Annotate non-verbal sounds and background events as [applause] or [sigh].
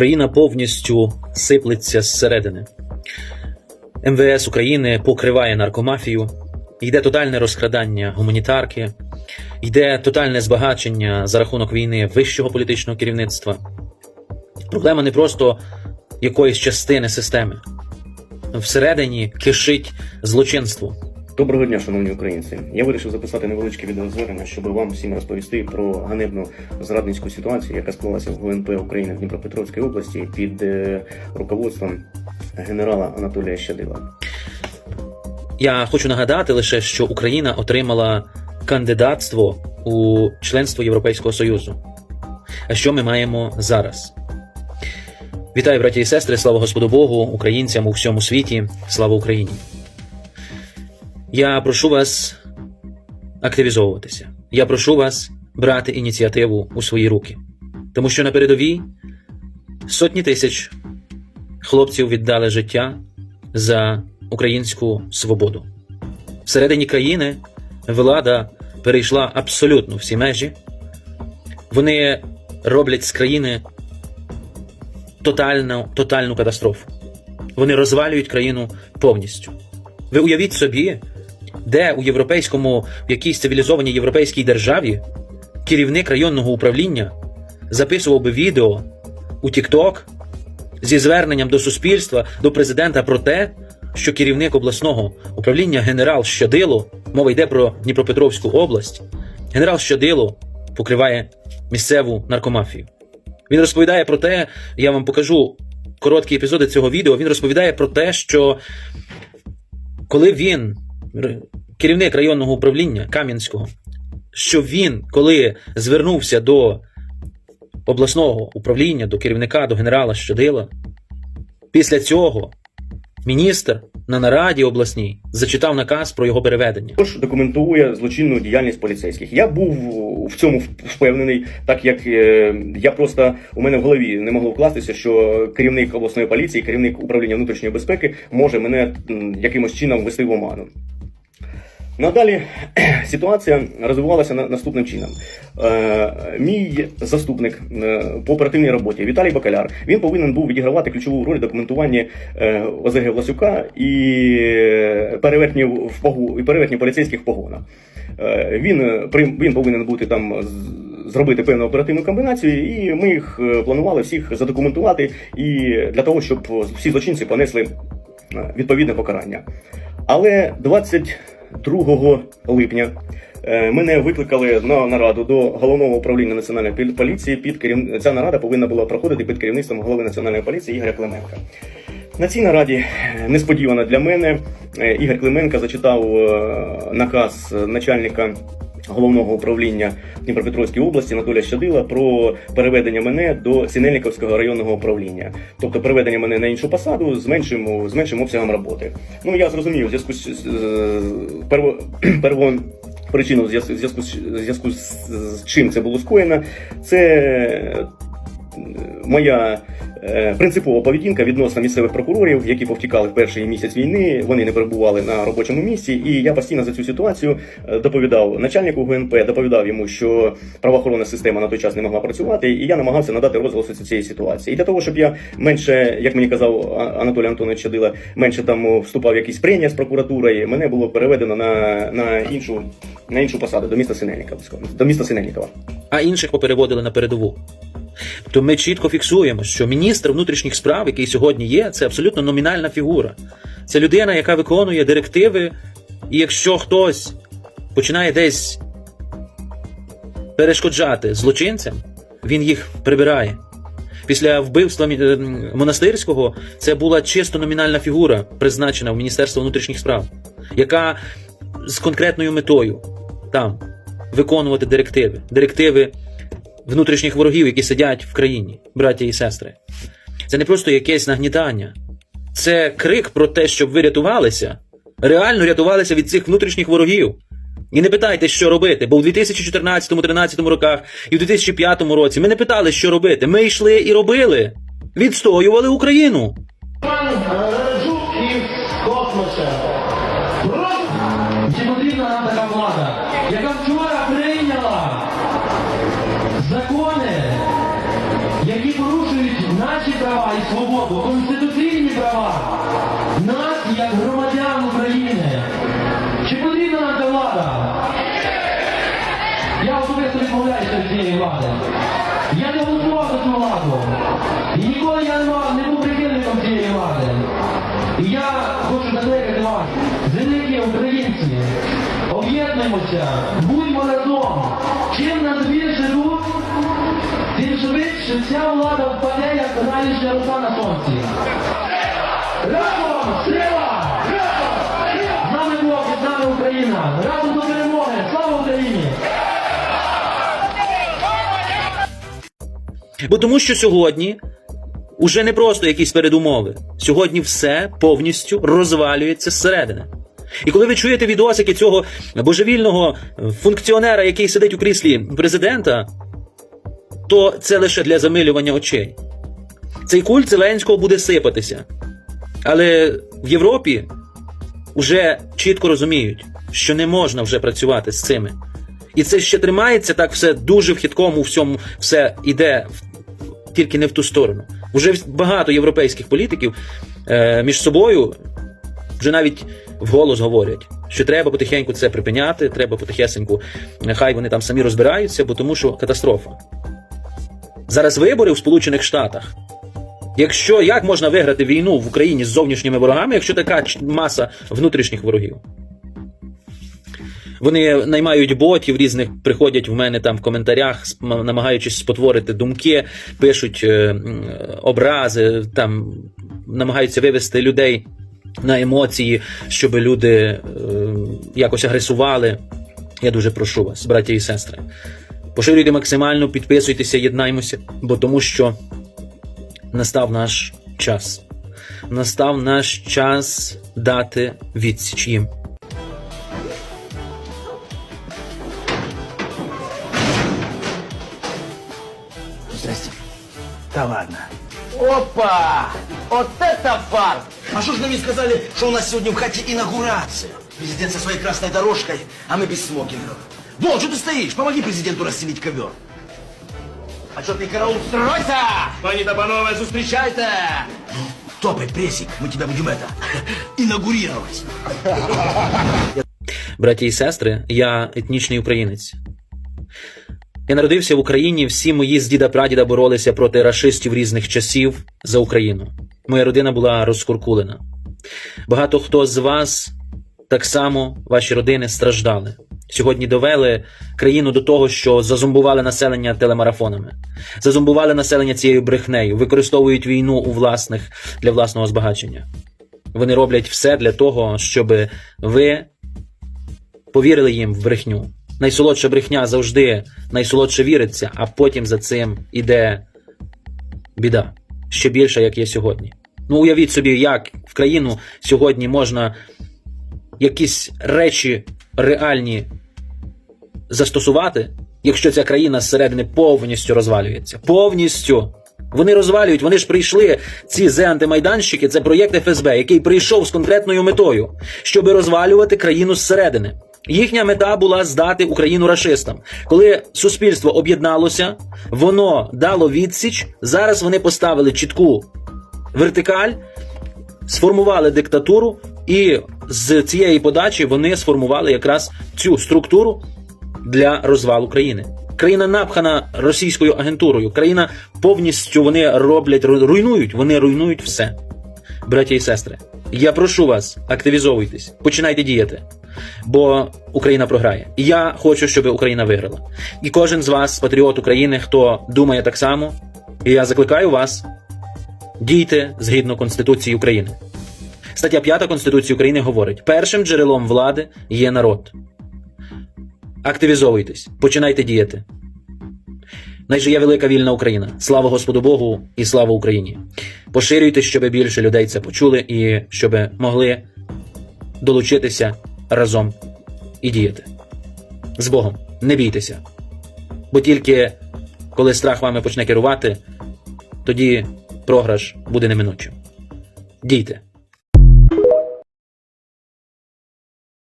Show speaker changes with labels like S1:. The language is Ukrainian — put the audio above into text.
S1: Україна повністю сиплеться зсередини. МВС України покриває наркомафію, йде тотальне розкрадання гуманітарки, йде тотальне збагачення за рахунок війни вищого політичного керівництва. Проблема не просто якоїсь частини системи. Всередині кишить злочинство.
S2: Доброго дня, шановні українці. Я вирішив записати невеличке відеозвернення, щоб вам всім розповісти про ганебну зрадницьку ситуацію, яка склалася в ГУНП України в Дніпропетровській області під е, руководством генерала Анатолія Щадила.
S1: Я хочу нагадати лише, що Україна отримала кандидатство у членство Європейського Союзу. А що ми маємо зараз? Вітаю, браті і сестри! Слава Господу Богу, українцям у всьому світі, слава Україні! Я прошу вас активізовуватися. Я прошу вас брати ініціативу у свої руки. Тому що на передовій сотні тисяч хлопців віддали життя за українську свободу. Всередині країни влада перейшла абсолютно всі межі. Вони роблять з країни тотальну, тотальну катастрофу. Вони розвалюють країну повністю. Ви уявіть собі, де у європейському, в якійсь цивілізованій європейській державі керівник районного управління записував би відео у TikTok зі зверненням до суспільства, до президента про те, що керівник обласного управління генерал Щадило, мова йде про Дніпропетровську область, генерал Щадило покриває місцеву наркомафію. Він розповідає про те, я вам покажу короткі епізоди цього відео. Він розповідає про те, що коли він, керівник районного управління Кам'янського, що він, коли звернувся до обласного управління, до керівника, до генерала Щадила, після цього міністр на нараді обласній зачитав наказ про його переведення.
S2: Також документує злочинну діяльність поліцейських. Я був в цьому впевнений, так як е, я просто у мене в голові не могло вкластися, що керівник обласної поліції, керівник управління внутрішньої безпеки може мене якимось чином вести в оману. Надалі [clears throat] ситуація розвивалася на- наступним чином. Е, мій заступник е, по оперативній роботі Віталій Бакаляр він повинен був відігравати ключову роль в документуванні е, ОЗГ Власюка і перевертнів в погу і перевертнів поліцейських погонах. Він, він повинен бути там зробити певну оперативну комбінацію, і ми їх планували всіх задокументувати і для того, щоб всі злочинці понесли відповідне покарання. Але 22 липня е, мене викликали на нараду до головного управління національної поліції. Під керів... Ця нарада повинна була проходити під керівництвом голови національної поліції Ігоря Клименка. На цій нараді е, несподівано для мене е, Ігор Клименка зачитав наказ начальника головного управління Дніпропетровської області Анатолія Щадила про переведення мене до Сінельниковського районного управління, тобто переведення мене на іншу посаду з меншим, з меншим обсягом роботи. Ну я зрозумів, зв'язку з [clears throat] перво, причину зв'язку зв'язку з, чим це було скоєно. Це моя е, принципова поведінка відносно місцевих прокурорів, які повтікали в перший місяць війни. Вони не перебували на робочому місці, і я постійно за цю ситуацію е, доповідав начальнику ГНП, доповідав йому, що правоохоронна система на той час не могла працювати, і я намагався надати розголос цієї ситуації. І для того, щоб я менше, як мені казав Анатолій Антонович Чадила, менше там вступав в якісь прення з прокуратурою, мене було переведено на, на іншу на іншу посаду до міста Синельниковського, до міста Синельникова.
S1: а інших попереводили на передову. Тобто ми чітко фіксуємо, що міністр внутрішніх справ, який сьогодні є, це абсолютно номінальна фігура. Це людина, яка виконує директиви, і якщо хтось починає десь перешкоджати злочинцям, він їх прибирає. Після вбивства монастирського це була чисто номінальна фігура, призначена в Міністерство внутрішніх справ, яка з конкретною метою там виконувати директиви, директиви внутрішніх ворогів, які сидять в країні, браття і сестри. Це не просто якесь нагнітання, це крик про те, щоб ви рятувалися, реально рятувалися від цих внутрішніх ворогів. І не питайте, що робити, бо у 2014-2013 роках і в 2005 році ми не питали, що робити. Ми йшли і робили. Відстоювали Україну.
S3: Закони, які порушують наші права і свободу, конституційні права нас як громадян України. Чи потрібна нам ця влада? Я особисто відмовляюся від цієї влади. Я не голосував за цю владу. І ніколи я не був прихильником цієї влади. І я хочу закликати вас, великі українці, об'єднуємося, будьмо разом. Чим нас більше тим швидше ця влада впаде, як ранішня роса на сонці. Разом! Сила! З нами Бог з нами Україна! Разом до перемоги! Слава Україні!
S1: Бо тому що сьогодні уже не просто якісь передумови. Сьогодні все повністю розвалюється зсередини. І коли ви чуєте відосики цього божевільного функціонера, який сидить у кріслі президента, то це лише для замилювання очей. Цей культ Зеленського буде сипатися. Але в Європі вже чітко розуміють, що не можна вже працювати з цими. І це ще тримається так все дуже в хиткому всьому, все іде в- тільки не в ту сторону. Уже багато європейських політиків е, між собою вже навіть вголос говорять, що треба потихеньку це припиняти, треба потихесеньку, нехай вони там самі розбираються, бо тому що катастрофа. Зараз вибори в Сполучених Штатах. Якщо як можна виграти війну в Україні з зовнішніми ворогами, якщо така маса внутрішніх ворогів? Вони наймають ботів різних, приходять в мене там в коментарях, намагаючись спотворити думки, пишуть е, образи, там намагаються вивести людей на емоції, щоб люди е, якось агресували. Я дуже прошу вас, браті і сестри. Поширюйте максимально, підписуйтеся, єднаймося, бо тому що настав наш час. Настав наш час дати відсіч їм.
S4: Здрасте. Да ладно. Опа! Вот это фарт! А что ж нам не сказали, что у нас сегодня в хате инаугурация? Президент со своей красной дорожкой, а мы без смокингов. Вот, что ты стоишь? Помоги президенту расстелить ковер. А что ты, караул, стройся!
S2: Пані та панове,
S4: Встречай-то! Топай, прессик, мы тебя будем это, [laughs] инаугурировать.
S1: Браті і сестри, я етнічний українець. Я народився в Україні, всі мої з діда прадіда боролися проти рашистів різних часів за Україну. Моя родина була розкуркулена. Багато хто з вас, так само ваші родини страждали. Сьогодні довели країну до того, що зазомбували населення телемарафонами, зазомбували населення цією брехнею, використовують війну у власних для власного збагачення. Вони роблять все для того, щоб ви повірили їм в брехню. Найсолодша брехня завжди найсолодше віриться, а потім за цим іде біда. Ще більша, як є сьогодні. Ну, уявіть собі, як в країну сьогодні можна якісь речі реальні застосувати, якщо ця країна зсередини повністю розвалюється. Повністю. Вони розвалюють, вони ж прийшли, ці зе-антимайданщики, це проєкт ФСБ, який прийшов з конкретною метою, щоб розвалювати країну зсередини. Їхня мета була здати Україну рашистам. Коли суспільство об'єдналося, воно дало відсіч. Зараз вони поставили чітку вертикаль, сформували диктатуру, і з цієї подачі вони сформували якраз цю структуру для розвалу країни. Країна напхана російською агентурою. Країна повністю вони роблять, руйнують, вони руйнують все. Браті і сестри, я прошу вас, активізовуйтесь, починайте діяти. Бо Україна програє. Я хочу, щоб Україна виграла. І кожен з вас, патріот України, хто думає так само, і я закликаю вас, дійте згідно Конституції України. Стаття 5 Конституції України говорить: першим джерелом влади є народ. Активізовуйтесь, починайте діяти. Найже є велика вільна Україна. Слава Господу Богу і слава Україні. Поширюйте, щоб більше людей це почули і щоб могли долучитися разом і діяти. З Богом, не бійтеся. Бо тільки коли страх вами почне керувати, тоді програш буде неминучим. Дійте.